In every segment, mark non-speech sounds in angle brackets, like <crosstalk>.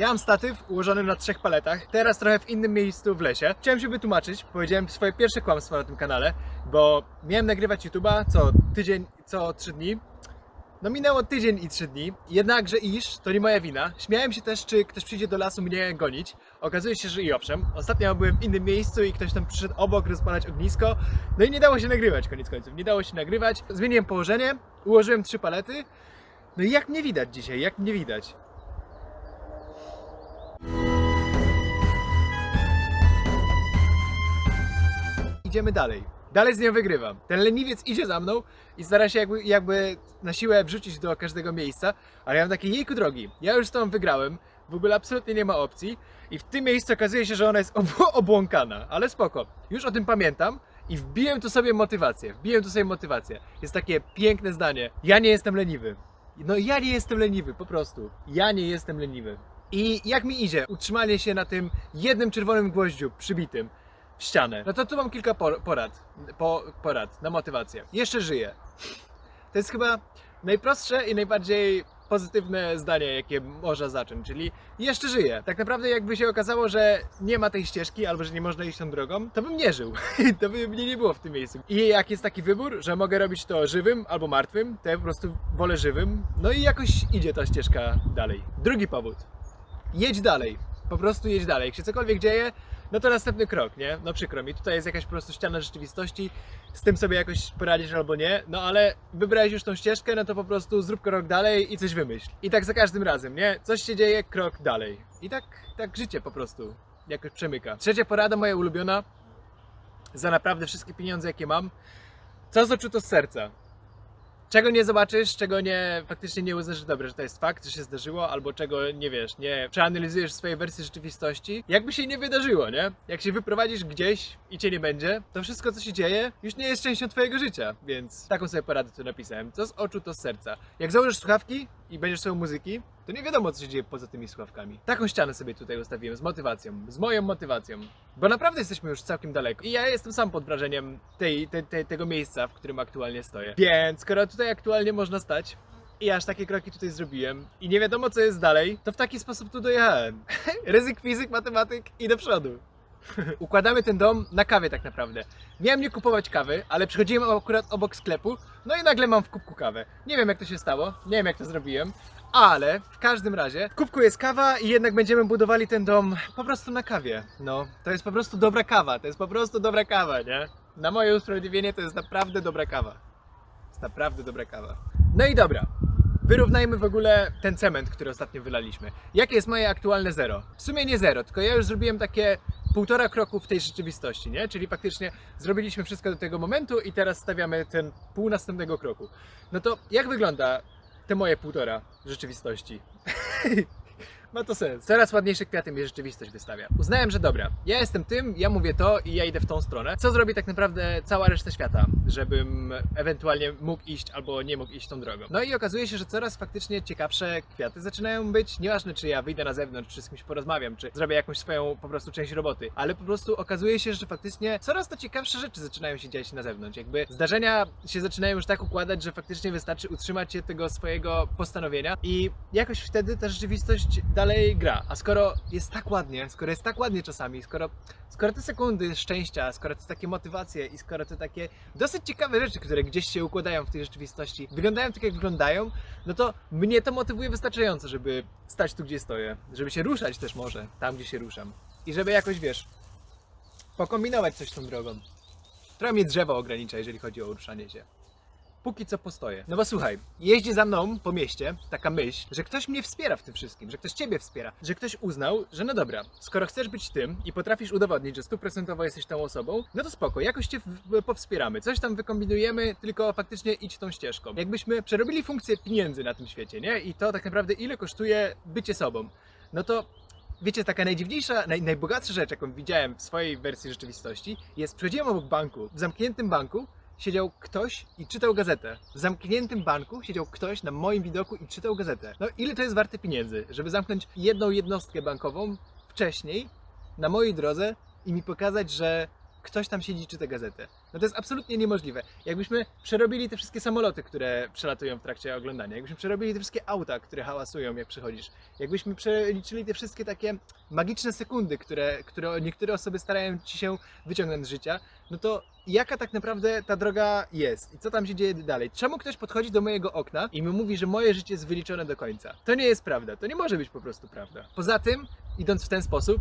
Ja mam statyw ułożony na trzech paletach, teraz trochę w innym miejscu w lesie. Chciałem się wytłumaczyć, powiedziałem swoje pierwsze kłamstwo na tym kanale, bo miałem nagrywać YouTube'a co tydzień, co trzy dni. No minęło tydzień i trzy dni, jednakże iż, to nie moja wina. Śmiałem się też, czy ktoś przyjdzie do lasu mnie gonić. Okazuje się, że i owszem. Ostatnio byłem w innym miejscu i ktoś tam przyszedł obok rozpalać ognisko. No i nie dało się nagrywać koniec końców. Nie dało się nagrywać. Zmieniłem położenie, ułożyłem trzy palety. No i jak mnie widać dzisiaj, jak mnie widać. Idziemy dalej. Dalej z nią wygrywam. Ten leniwiec idzie za mną i stara się jakby, jakby na siłę wrzucić do każdego miejsca, ale ja mam takie jejku drogi. Ja już z tą wygrałem, w ogóle absolutnie nie ma opcji i w tym miejscu okazuje się, że ona jest ob <laughs> obłąkana, ale spoko. Już o tym pamiętam i wbiłem tu sobie motywację. Wbiłem tu sobie motywację. Jest takie piękne zdanie. Ja nie jestem leniwy. No ja nie jestem leniwy, po prostu. Ja nie jestem leniwy. I jak mi idzie utrzymanie się na tym jednym czerwonym gwoździu przybitym w ścianę, no to tu mam kilka por- porad, po, porad na motywację. Jeszcze żyję. To jest chyba najprostsze i najbardziej pozytywne zdanie, jakie można zacząć, czyli jeszcze żyję. Tak naprawdę jakby się okazało, że nie ma tej ścieżki albo że nie można iść tą drogą, to bym nie żył. <laughs> to by mnie nie było w tym miejscu. I jak jest taki wybór, że mogę robić to żywym albo martwym, to ja po prostu wolę żywym. No i jakoś idzie ta ścieżka dalej. Drugi powód. Jedź dalej. Po prostu jedź dalej. Jak się cokolwiek dzieje, no to następny krok, nie? No przykro mi, tutaj jest jakaś po prostu ściana rzeczywistości, z tym sobie jakoś poradzisz albo nie, no ale wybrałeś już tą ścieżkę, no to po prostu zrób krok dalej i coś wymyśl. I tak za każdym razem, nie? Coś się dzieje, krok dalej. I tak, tak życie po prostu jakoś przemyka. Trzecia porada, moja ulubiona, za naprawdę wszystkie pieniądze, jakie mam, co z oczu to z serca. Czego nie zobaczysz, czego nie faktycznie nie uznasz, że że to jest fakt, że się zdarzyło, albo czego nie wiesz, nie przeanalizujesz swojej wersji rzeczywistości, jakby się nie wydarzyło, nie? Jak się wyprowadzisz gdzieś i cię nie będzie, to wszystko co się dzieje już nie jest częścią twojego życia, więc taką sobie poradę tu napisałem. Co z oczu, to z serca. Jak założysz słuchawki i będziesz słuchał muzyki, to nie wiadomo co się dzieje poza tymi słuchawkami. Taką ścianę sobie tutaj ustawiłem z motywacją, z moją motywacją, bo naprawdę jesteśmy już całkiem daleko i ja jestem sam pod wrażeniem tej, tego miejsca, w którym aktualnie stoję. Więc skoro tutaj aktualnie można stać, i aż takie kroki tutaj zrobiłem i nie wiadomo co jest dalej, to w taki sposób tu dojechałem. <laughs> Ryzyk, fizyk, matematyk i do przodu. Układamy ten dom na kawie tak naprawdę. Miałem nie kupować kawy, ale przychodziłem akurat obok sklepu, no i nagle mam w kubku kawę. Nie wiem jak to się stało, nie wiem jak to zrobiłem, ale w każdym razie w kubku jest kawa i jednak będziemy budowali ten dom po prostu na kawie. No, to jest po prostu dobra kawa, to jest po prostu dobra kawa, nie? Na moje usprawiedliwienie to jest naprawdę dobra kawa. jest naprawdę dobra kawa. No i dobra. Wyrównajmy w ogóle ten cement, który ostatnio wylaliśmy. Jakie jest moje aktualne zero? W sumie nie zero, tylko ja już zrobiłem takie półtora kroku w tej rzeczywistości, nie? Czyli faktycznie zrobiliśmy wszystko do tego momentu i teraz stawiamy ten pół następnego kroku. No to jak wygląda te moje półtora rzeczywistości? <laughs> Ma to sens. Coraz ładniejsze kwiaty mi rzeczywistość wystawia. Uznałem, że dobra, ja jestem tym, ja mówię to i ja idę w tą stronę. Co zrobi tak naprawdę cała reszta świata, żebym ewentualnie mógł iść albo nie mógł iść tą drogą. No i okazuje się, że coraz faktycznie ciekawsze kwiaty zaczynają być. Nieważne, czy ja wyjdę na zewnątrz, czy z kimś porozmawiam, czy zrobię jakąś swoją po prostu część roboty, ale po prostu okazuje się, że faktycznie coraz to ciekawsze rzeczy zaczynają się dziać na zewnątrz. Jakby zdarzenia się zaczynają już tak układać, że faktycznie wystarczy utrzymać się tego swojego postanowienia i jakoś wtedy ta rzeczywistość dalej gra. A skoro jest tak ładnie, skoro jest tak ładnie czasami, skoro, skoro te sekundy szczęścia, skoro te takie motywacje i skoro te takie dosyć ciekawe rzeczy, które gdzieś się układają w tej rzeczywistości, wyglądają tak jak wyglądają, no to mnie to motywuje wystarczająco, żeby stać tu, gdzie stoję, żeby się ruszać też może tam, gdzie się ruszam. I żeby jakoś, wiesz, pokombinować coś tą drogą. Trochę mnie drzewo ogranicza, jeżeli chodzi o ruszanie się. Póki co postoję. No bo słuchaj, jeździ za mną po mieście taka myśl, że ktoś mnie wspiera w tym wszystkim, że ktoś ciebie wspiera, że ktoś uznał, że no dobra, skoro chcesz być tym i potrafisz udowodnić, że stuprocentowo jesteś tą osobą, no to spoko, jakoś cię powspieramy, coś tam wykombinujemy, tylko faktycznie idź tą ścieżką. Jakbyśmy przerobili funkcję pieniędzy na tym świecie, nie? I to tak naprawdę ile kosztuje bycie sobą, no to Wiecie, taka najdziwniejsza, naj, najbogatsza rzecz, jaką widziałem w swojej wersji rzeczywistości, jest, przechodziłem obok banku, w zamkniętym banku siedział ktoś i czytał gazetę. W zamkniętym banku siedział ktoś na moim widoku i czytał gazetę. No ile to jest warte pieniędzy, żeby zamknąć jedną jednostkę bankową wcześniej, na mojej drodze i mi pokazać, że ktoś tam siedzi i czyta gazetę. No to jest absolutnie niemożliwe. Jakbyśmy przerobili te wszystkie samoloty, które przelatują w trakcie oglądania, jakbyśmy przerobili te wszystkie auta, które hałasują jak przychodzisz, jakbyśmy przeliczyli te wszystkie takie magiczne sekundy, które, które niektóre osoby starają ci się wyciągnąć z życia, no to jaka tak naprawdę ta droga jest i co tam się dzieje dalej? Czemu ktoś podchodzi do mojego okna i mi mówi, że moje życie jest wyliczone do końca? To nie jest prawda, to nie może być po prostu prawda. Poza tym, idąc w ten sposób,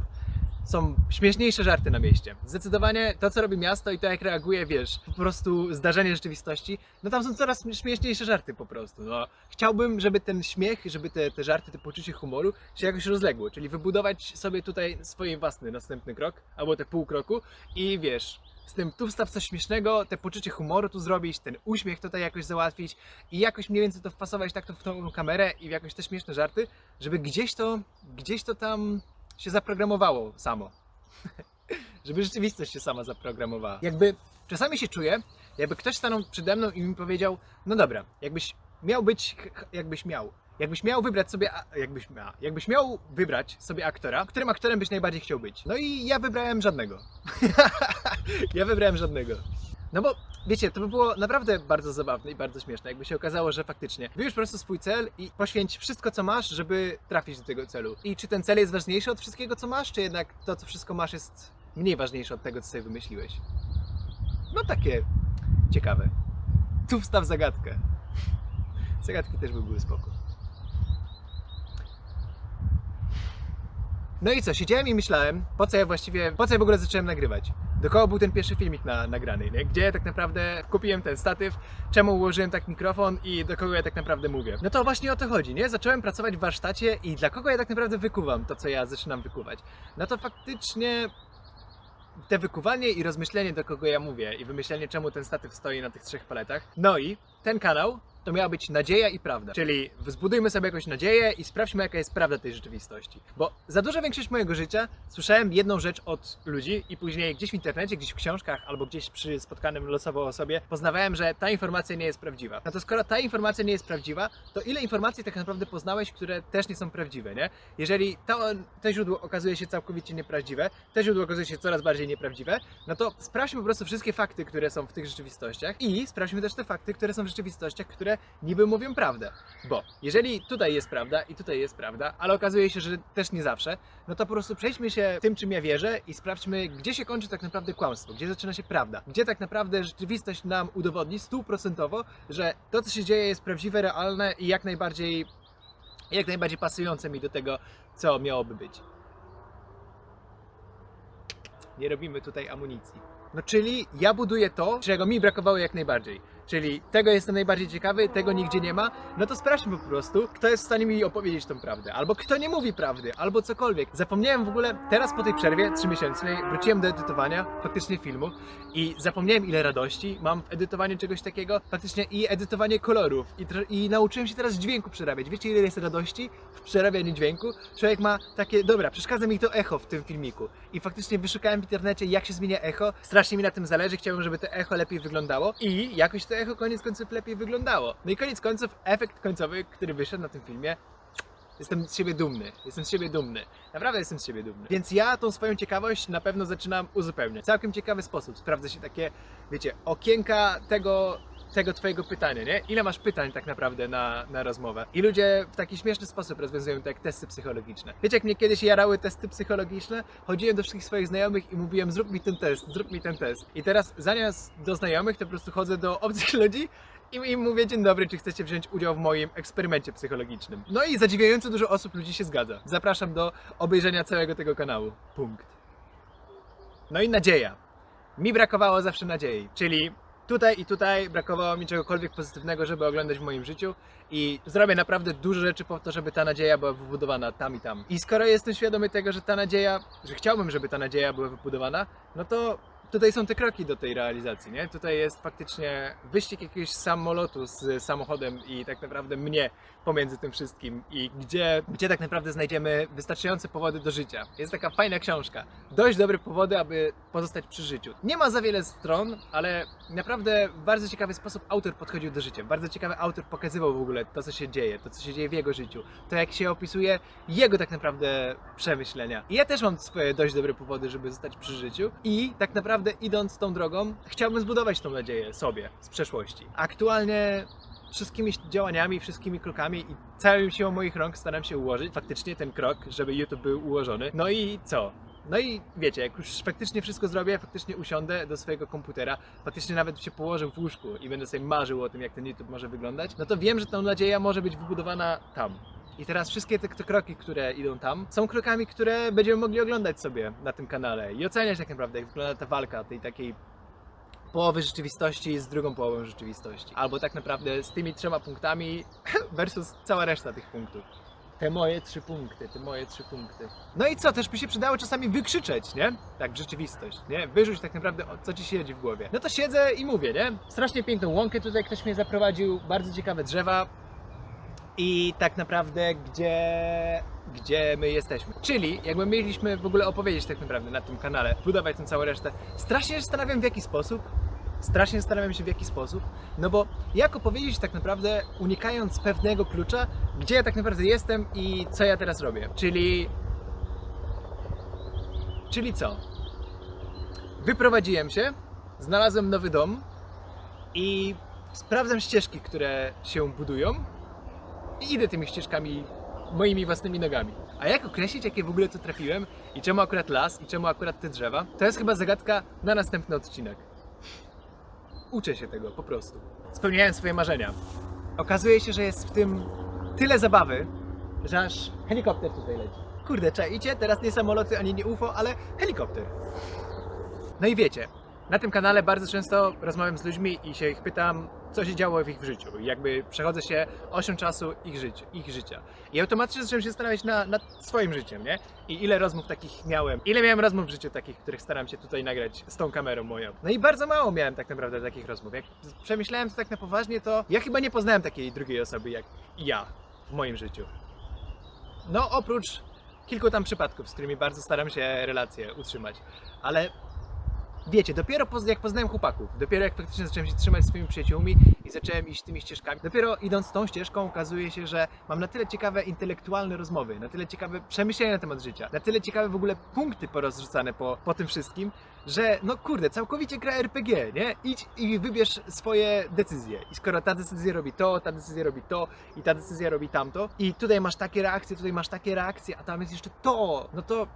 są śmieszniejsze żarty na mieście. Zdecydowanie to, co robi miasto i to, jak reaguje, wiesz, po prostu zdarzenie rzeczywistości, no tam są coraz śmieszniejsze żarty po prostu. No, chciałbym, żeby ten śmiech, żeby te, te żarty, te poczucie humoru się jakoś rozległo, czyli wybudować sobie tutaj swój własny następny krok, albo te pół kroku i wiesz, z tym tu wstaw coś śmiesznego, te poczucie humoru tu zrobić, ten uśmiech tutaj jakoś załatwić i jakoś mniej więcej to wpasować tak to w tą kamerę i w jakoś te śmieszne żarty, żeby gdzieś to, gdzieś to tam się zaprogramowało samo. <laughs> żeby rzeczywistość się sama zaprogramowała. Jakby czasami się czuję, jakby ktoś stanął przede mną i mi powiedział, no dobra, jakbyś miał być, jakbyś miał, jakbyś miał wybrać sobie, jakbyś, miał, jakbyś miał wybrać sobie aktora, którym aktorem byś najbardziej chciał być. No i ja wybrałem żadnego. <laughs> ja wybrałem żadnego. No bo wiecie, to by było naprawdę bardzo zabawne i bardzo śmieszne, jakby się okazało, że faktycznie wybierz po prostu swój cel i poświęć wszystko, co masz, żeby trafić do tego celu. I czy ten cel jest ważniejszy od wszystkiego, co masz, czy jednak to, co wszystko masz, jest mniej ważniejsze od tego, co sobie wymyśliłeś? No takie ciekawe. Tu wstaw zagadkę. Zagadki też by były spoko. No i co, siedziałem i myślałem, po co ja właściwie, po co ja w ogóle zacząłem nagrywać? Do kogo był ten pierwszy filmik na, nagrany, nie? Gdzie tak naprawdę kupiłem ten statyw, czemu ułożyłem tak mikrofon i do kogo ja tak naprawdę mówię? No to właśnie o to chodzi, nie? Zacząłem pracować w warsztacie i dla kogo ja tak naprawdę wykuwam to, co ja zaczynam wykuwać? No to faktycznie te wykuwanie i rozmyślenie, do kogo ja mówię i wymyślenie, czemu ten statyw stoi na tych trzech paletach. No i ten kanał to miała być nadzieja i prawda. Czyli zbudujmy sobie jakąś nadzieję i sprawdźmy, jaka jest prawda tej rzeczywistości. Bo za dużo większość mojego życia słyszałem jedną rzecz od ludzi i później gdzieś w internecie, gdzieś w książkach albo gdzieś przy spotkanym losowo osobie poznawałem, że ta informacja nie jest prawdziwa. No to skoro ta informacja nie jest prawdziwa, to ile informacji tak naprawdę poznałeś, które też nie są prawdziwe, nie? Jeżeli to, to źródło okazuje się całkowicie nieprawdziwe, to źródło okazuje się coraz bardziej nieprawdziwe, no to sprawdźmy po prostu wszystkie fakty, które są w tych rzeczywistościach i sprawdźmy też te fakty, które są w rzeczywistościach, które niby mówią prawdę. Bo jeżeli tutaj jest prawda i tutaj jest prawda, ale okazuje się, że też nie zawsze, no to po prostu przejdźmy się tym, czym ja wierzę i sprawdźmy, gdzie się kończy tak naprawdę kłamstwo, gdzie zaczyna się prawda, gdzie tak naprawdę rzeczywistość nam udowodni stuprocentowo, że to, co się dzieje, jest prawdziwe, realne i jak najbardziej, jak najbardziej pasujące mi do tego, co miałoby być. Nie robimy tutaj amunicji. No czyli ja buduję to, czego mi brakowało jak najbardziej. Czyli tego jestem najbardziej ciekawy, tego nigdzie nie ma. No to sprawdźmy po prostu, kto jest w stanie mi opowiedzieć tą prawdę. Albo kto nie mówi prawdy, albo cokolwiek. Zapomniałem w ogóle, teraz po tej przerwie trzymiesięcznej wróciłem do edytowania faktycznie filmu i zapomniałem ile radości mam w edytowaniu czegoś takiego, faktycznie i edytowanie kolorów. I, I nauczyłem się teraz dźwięku przerabiać. Wiecie ile jest radości w przerabianiu dźwięku? Człowiek ma takie, dobra, przeszkadza mi to echo w tym filmiku. I faktycznie wyszukałem w internecie jak się zmienia echo. Strasznie mi na tym zależy, chciałbym, żeby to echo lepiej wyglądało i jakoś to echo koniec końców lepiej wyglądało. No i koniec końców efekt końcowy, który wyszedł na tym filmie, Jestem z siebie dumny. Jestem z siebie dumny. Naprawdę jestem z siebie dumny. Więc ja tą swoją ciekawość na pewno zaczynam uzupełniać. W całkiem ciekawy sposób. Sprawdza się takie, wiecie, okienka tego, tego twojego pytania, nie? Ile masz pytań tak naprawdę na, na rozmowę? I ludzie w taki śmieszny sposób rozwiązują to jak testy psychologiczne. Wiecie, jak mnie kiedyś jarały testy psychologiczne? Chodziłem do wszystkich swoich znajomych i mówiłem, zrób mi ten test, zrób mi ten test. I teraz zamiast do znajomych, to po prostu chodzę do obcych <laughs> ludzi i im mówię, dzień dobry, czy chcecie wziąć udział w moim eksperymencie psychologicznym. No i zadziwiająco dużo osób, ludzi się zgadza. Zapraszam do obejrzenia całego tego kanału. Punkt. No i nadzieja. Mi brakowało zawsze nadziei, czyli tutaj i tutaj brakowało mi czegokolwiek pozytywnego, żeby oglądać w moim życiu i zrobię naprawdę dużo rzeczy po to, żeby ta nadzieja była wybudowana tam i tam. I skoro jestem świadomy tego, że ta nadzieja, że chciałbym, żeby ta nadzieja była wybudowana, no to tutaj są te kroki do tej realizacji, nie? Tutaj jest faktycznie wyścig jakiegoś samolotu z samochodem i tak naprawdę mnie pomiędzy tym wszystkim i gdzie, gdzie tak naprawdę znajdziemy wystarczające powody do życia. Jest taka fajna książka. Dość dobre powody, aby pozostać przy życiu. Nie ma za wiele stron, ale naprawdę w bardzo ciekawy sposób autor podchodził do życia. Bardzo ciekawy autor pokazywał w ogóle to, co się dzieje, to, co się dzieje w jego życiu. To, jak się opisuje jego tak naprawdę przemyślenia. I ja też mam swoje dość dobre powody, żeby zostać przy życiu i tak naprawdę naprawdę idąc tą drogą, chciałbym zbudować tą nadzieję sobie z przeszłości. Aktualnie wszystkimi działaniami, wszystkimi krokami i całą siłą moich rąk staram się ułożyć faktycznie ten krok, żeby YouTube był ułożony. No i co? No i wiecie, jak już faktycznie wszystko zrobię, faktycznie usiądę do swojego komputera, faktycznie nawet się położę w łóżku i będę sobie marzył o tym, jak ten YouTube może wyglądać, no to wiem, że ta nadzieja może być wybudowana tam. I teraz wszystkie te, te kroki, które idą tam, są krokami, które będziemy mogli oglądać sobie na tym kanale i oceniać tak naprawdę, jak wygląda ta walka tej takiej połowy rzeczywistości z drugą połową rzeczywistości. Albo tak naprawdę z tymi trzema punktami <laughs> versus cała reszta tych punktów. Te moje trzy punkty, te moje trzy punkty. No i co, też by się przydało czasami wykrzyczeć, nie? Tak, w rzeczywistość, nie? Wyrzuć tak naprawdę, co ci siedzi w głowie. No to siedzę i mówię, nie? Strasznie piękną łąkę tutaj ktoś mnie zaprowadził, bardzo ciekawe drzewa. I tak naprawdę, gdzie, gdzie my jesteśmy. Czyli, jakby mieliśmy w ogóle opowiedzieć tak naprawdę na tym kanale, budować tę całą resztę, strasznie się zastanawiam w jaki sposób, strasznie zastanawiam się w jaki sposób, no bo jak opowiedzieć tak naprawdę, unikając pewnego klucza, gdzie ja tak naprawdę jestem i co ja teraz robię. Czyli... Czyli co? Wyprowadziłem się, znalazłem nowy dom i sprawdzam ścieżki, które się budują i idę tymi ścieżkami moimi własnymi nogami. A jak określić, jakie w ogóle tu trafiłem i czemu akurat las i czemu akurat te drzewa? To jest chyba zagadka na następny odcinek. Uczę się tego po prostu. Spełniałem swoje marzenia. Okazuje się, że jest w tym tyle zabawy, że aż helikopter tutaj leci. Kurde, czaicie? Teraz nie samoloty ani nie UFO, ale helikopter. No i wiecie, na tym kanale bardzo często rozmawiam z ludźmi i się ich pytam, co się działo w ich życiu. Jakby przechodzę się osią czasu ich, ich życia. I automatycznie zacząłem się zastanawiać na, nad swoim życiem, nie? I ile rozmów takich miałem. Ile miałem rozmów w życiu takich, których staram się tutaj nagrać z tą kamerą moją. No i bardzo mało miałem tak naprawdę takich rozmów. Jak przemyślałem to tak na poważnie, to ja chyba nie poznałem takiej drugiej osoby jak ja w moim życiu. No oprócz kilku tam przypadków, z którymi bardzo staram się relacje utrzymać. Ale wiecie, dopiero jak poznałem chłopaków, dopiero jak faktycznie zacząłem się trzymać swoimi przyjaciółmi i zacząłem iść tymi ścieżkami, dopiero idąc tą ścieżką okazuje się, że mam na tyle ciekawe intelektualne rozmowy, na tyle ciekawe przemyślenia na temat życia, na tyle ciekawe w ogóle punkty porozrzucane po, po tym wszystkim, że no kurde, całkowicie gra RPG, nie? Idź i wybierz swoje decyzje. I skoro ta decyzja robi to, ta decyzja robi to i ta decyzja robi tamto i tutaj masz takie reakcje, tutaj masz takie reakcje, a tam jest jeszcze to, no to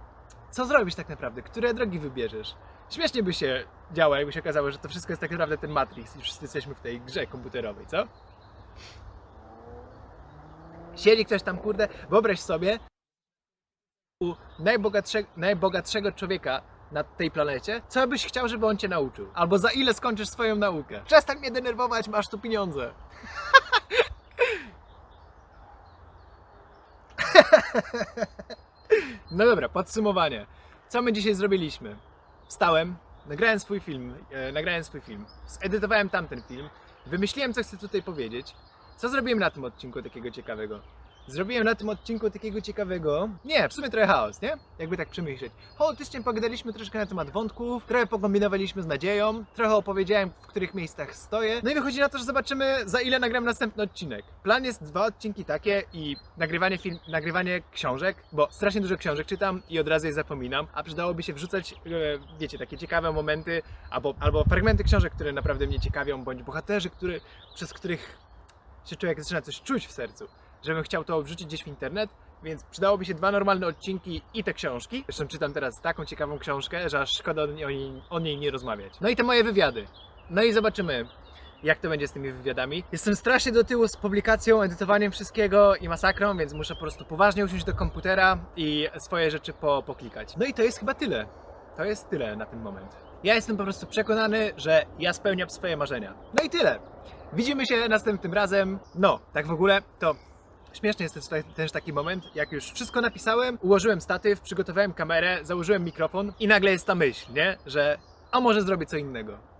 co zrobisz tak naprawdę? Które drogi wybierzesz? Śmiesznie by się działo, jakby się okazało, że to wszystko jest tak naprawdę ten Matrix i wszyscy jesteśmy w tej grze komputerowej, co? Siedzi ktoś tam, kurde, wyobraź sobie u najbogatszego, najbogatszego człowieka na tej planecie, co byś chciał, żeby on cię nauczył? Albo za ile skończysz swoją naukę? Przestań mnie denerwować, masz tu pieniądze. <laughs> No dobra, podsumowanie. Co my dzisiaj zrobiliśmy? Wstałem, nagrałem swój film, e, nagrałem swój film, zedytowałem tamten film, wymyśliłem, co chcę tutaj powiedzieć. Co zrobiłem na tym odcinku takiego ciekawego? Zrobiłem na tym odcinku takiego ciekawego. Nie, w sumie trochę chaos, nie? Jakby tak przemyśleć. Chaotycznie pogadaliśmy troszkę na temat wątków, trochę pokombinowaliśmy z nadzieją, trochę opowiedziałem, w których miejscach stoję. No i wychodzi na to, że zobaczymy, za ile nagram następny odcinek. Plan jest dwa odcinki takie i nagrywanie film, nagrywanie książek, bo strasznie dużo książek czytam i od razu je zapominam, a przydałoby się wrzucać, e, wiecie, takie ciekawe momenty, albo, albo fragmenty książek, które naprawdę mnie ciekawią, bądź bohaterzy, który, przez których się człowiek zaczyna coś czuć w sercu żebym chciał to wrzucić gdzieś w internet, więc przydałoby się dwa normalne odcinki i te książki. Zresztą czytam teraz taką ciekawą książkę, że aż szkoda o niej, o niej nie rozmawiać. No i te moje wywiady. No i zobaczymy, jak to będzie z tymi wywiadami. Jestem strasznie do tyłu z publikacją, edytowaniem wszystkiego i masakrą, więc muszę po prostu poważnie usiąść do komputera i swoje rzeczy po, poklikać. No i to jest chyba tyle. To jest tyle na ten moment. Ja jestem po prostu przekonany, że ja spełniam swoje marzenia. No i tyle. Widzimy się następnym razem. No, tak w ogóle to Śmieszny jest też, też taki moment, jak już wszystko napisałem, ułożyłem statyw, przygotowałem kamerę, założyłem mikrofon i nagle jest ta myśl, nie? Że a może zrobię co innego.